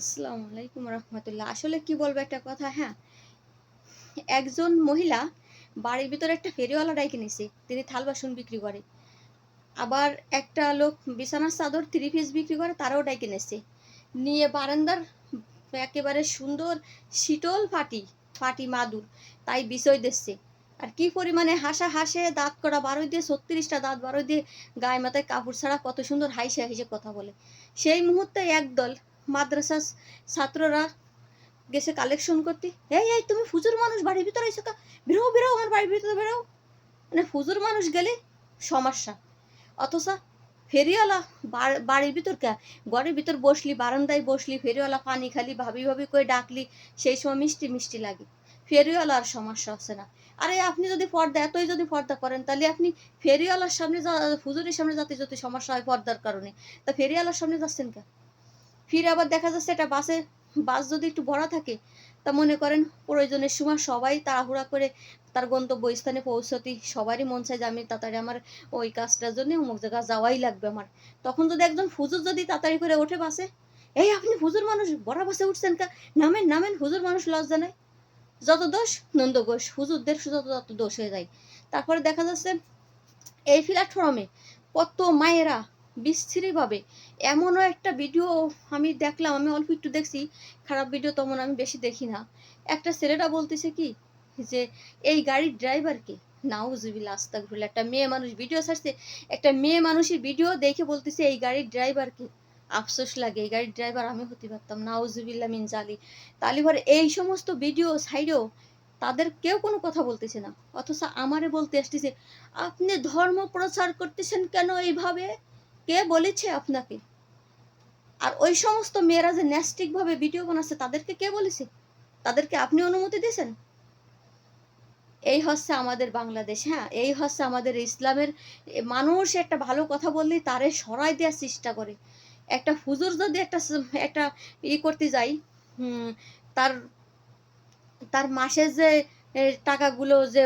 আসসালামু আলাইকুম রহমতুল্লাহ। আসলে কি বলব একটা কথা হ্যাঁ? একজন মহিলা বাড়ির ভিতরে একটা ফেরিওয়ালা ডাইকে নিছে, তিনি থাল বাসন বিক্রি করে। আবার একটা লোক বিছানার চাদর থ্রি পিস বিক্রি করে, তারাও ডাইকে নিছে। নিয়ে বারান্দার একেবারে সুন্দর শীতল ফাটি ফাটি মাদুর, তাই বিষয় দিচ্ছে। আর কি পরিমাণে হাসা হাসে দাঁত করা বারোই দিয়ে, ছত্রিশটা দাঁত বারোই দিয়ে গায়ে মাথায় কাপড় ছাড়া কত সুন্দর হাইসে হাইসে কথা বলে। সেই মুহূর্তে একদল মাদ্রাসা ছাত্ররা গেছে কালেকশন করতে। এই এই, তুমি ফুজুর মানুষ, বাড়ির ভিতরে এসো বেরো বেরো আমার বাড়ির ভিতরে বেরো মানে ফুজুর মানুষ গেলে সমস্যা। অথচ ফেরিওয়ালা বাড়ির ভিতর কে? ঘরের ভিতর বসলি, বারান্দায় বসলি, ফেরিওয়ালা পানি খালি, ভাবি ভাবি করে ডাকলি, সেই সময় মিষ্টি মিষ্টি লাগে। ফেরিওয়ালা আর সমস্যা হচ্ছে না। আরে, আপনি যদি পর্দা, এতই যদি পর্দা করেন, তাহলে আপনি ফেরিওয়ালার সামনে যা ফুজুরের সামনে যাতে যদি সমস্যা হয় পর্দার কারণে, তা ফেরিওয়ালার সামনে যাচ্ছেন কে? ফিরে আবার দেখা যাচ্ছে একটা বাসে, বাস যদি একটু ভরা থাকে, তা মনে করেন প্রয়োজনের সময় সবাই তাড়াহুড়া করে তার গন্তব্য স্থানে পৌঁছতে সবারই মন চায় যে আমি তাড়াতাড়ি আমার ওই কাজটার জন্য অমুক জায়গা যাওয়াই লাগবে আমার। তখন যদি একজন ফুজুর যদি তাড়াতাড়ি করে ওঠে বাসে, এই আপনি হুজুর মানুষ, বড় বাসে উঠছেন কা? নামেন নামেন, হুজুর মানুষ লজ্জা নেয় যত দোষ, নন্দ ঘোষ, হুজুরদের যত তত দোষ হয়ে যায়। তারপরে দেখা যাচ্ছে এই প্ল্যাটফর্মে কত মায়েরা বিস্তৃতভাবে এমনও একটা ভিডিও আমি দেখলাম, আমি অল্প একটু দেখছি, খারাপ ভিডিও তেমন আমি বেশি দেখি না। একটা ছেলেটা বলতেছে কি, যে এই গাড়ির ড্রাইভারকে নাউজুবিল আস্তাকফিরুল একটা মেয়ে মানুষ ভিডিও ছাড়ছে, একটা মেয়ে মানুষের ভিডিও দেখে বলতেছে এই গাড়ির ড্রাইভারকে আফসোস লাগে, এই গাড়ির ড্রাইভার আমি হতে পারতাম নাউজুবিল্লা মিন জালি। তালিভার এই সমস্ত ভিডিও সাইডেও তাদের কেউ কোনো কথা বলতেছে না। অথচ আমারে বলতে আসতেছে, আপনি ধর্ম প্রচার করতেছেন কেন এইভাবে? কে বলেছে আপনাকে? আর ওই সমস্ত মেয়েরা যে ন্যাস্টিকভাবে ভিডিও বানাচ্ছে, তাদেরকে কে বলেছে? তাদেরকে আপনি অনুমতি দিয়েছেন? এই হচ্ছে আমাদের বাংলাদেশ হ্যাঁ? এই হচ্ছে আমাদের ইসলামের মানুষ একটা ভালো কথা বললেই তারে সরাই দেওয়ার চেষ্টা করে। একটা হুজুর যদি একটা একটা ই করতে যাই তার তার মাসের যে টাকাগুলো যে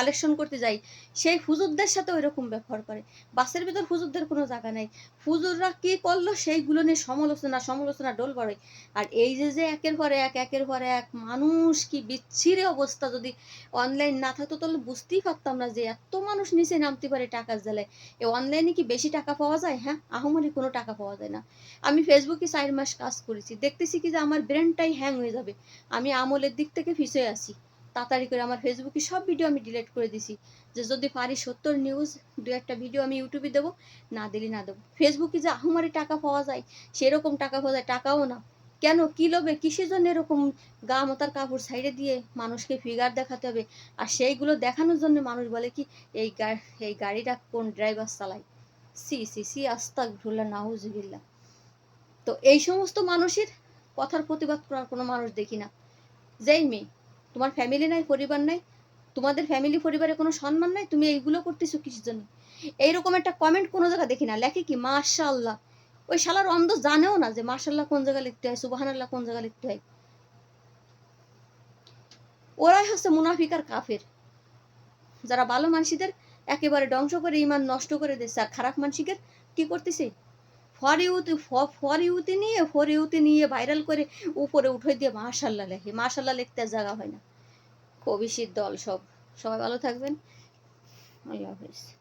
কালেকশন করতে যাই, সেই হুজুরদের সাথে ওই রকম ব্যবহার করে। বাসের ভিতর হুজুরদের কোনো জায়গা নাই। হুজুররা কি করল? সেইগুলো নিয়ে সমালোচনা সমালোচনা ডোল পড়ে আর এই যে যে একের পরে এক, একের পরে এক, মানুষ কি বিচ্ছিরে অবস্থা যদি অনলাইন না থাকতো, তাহলে বুঝতেই পারতাম না যে এত মানুষ নিচে নামতে পারে টাকার জ্বালায় এ অনলাইনে কি বেশি টাকা পাওয়া যায়? হ্যাঁ আহমারি কোনো টাকা পাওয়া যায় না। আমি ফেসবুকে চার মাস কাজ করেছি। দেখতেছি কি যে আমার ব্রেনটাই হ্যাং হয়ে যাবে। আমি আমলের দিক থেকে ফিসে আসি তাড়াতাড়ি করে আমার ফেসবুকে সব ভিডিও আমি ডিলিট করে দিছি। যে যদি পারি সত্তর নিউজ দু একটা ভিডিও আমি ইউটিউবে দেবো, না দিলে না দেবো। ফেসবুকে যে আহমারি টাকা পাওয়া যায়, সেরকম টাকা পাওয়া যায়, টাকাও না। কেন? কি লোভে? কিসের জন্য এরকম গা মতার কাপড় সাইডে দিয়ে মানুষকে ফিগার দেখাতে হবে? আর সেইগুলো দেখানোর জন্য মানুষ বলে কি, এই এই গাড়িটা কোন ড্রাইভার চালায়? সি সি সি আস্তাক ভুল্লা নাহুজবিল্লা তো এই সমস্ত মানুষের কথার প্রতিবাদ করার কোনো মানুষ দেখি না। যেই মেয়ে তোমার ফ্যামিলি নাই, পরিবার নাই, তোমাদের ফ্যামিলি পরিবারে কোনো সম্মান নাই, তুমি এইগুলো করতেছো কিসের জন্য? এইরকম একটা কমেন্ট কোনো জায়গা দেখি না, লেখে কি মাশাল্লাহ ওই শালার অন্ধ জানেও না যে মাশাল্লাহ কোন জায়গায় লিখতে হয়, সুবাহানাল্লাহ কোন জায়গায় লিখতে হয়। ওরাই হচ্ছে মুনাফিক আর কাফের। যারা ভালো মানসিদের একেবারে ধ্বংস করে ইমান নষ্ট করে দিচ্ছে আর খারাপ মানসিকের কি করতেছে? ফর ইউতে ফর ইউতে নিয়ে ফর ইউতে নিয়ে ভাইরাল করে উপরে উঠে দিয়ে মাশাল্লাহ লেখে। মাশাল্লাহ লিখতে জায়গা হয় না। কবিশির দল সব। সবাই ভালো থাকবেন। আল্লাহ হাফিজ।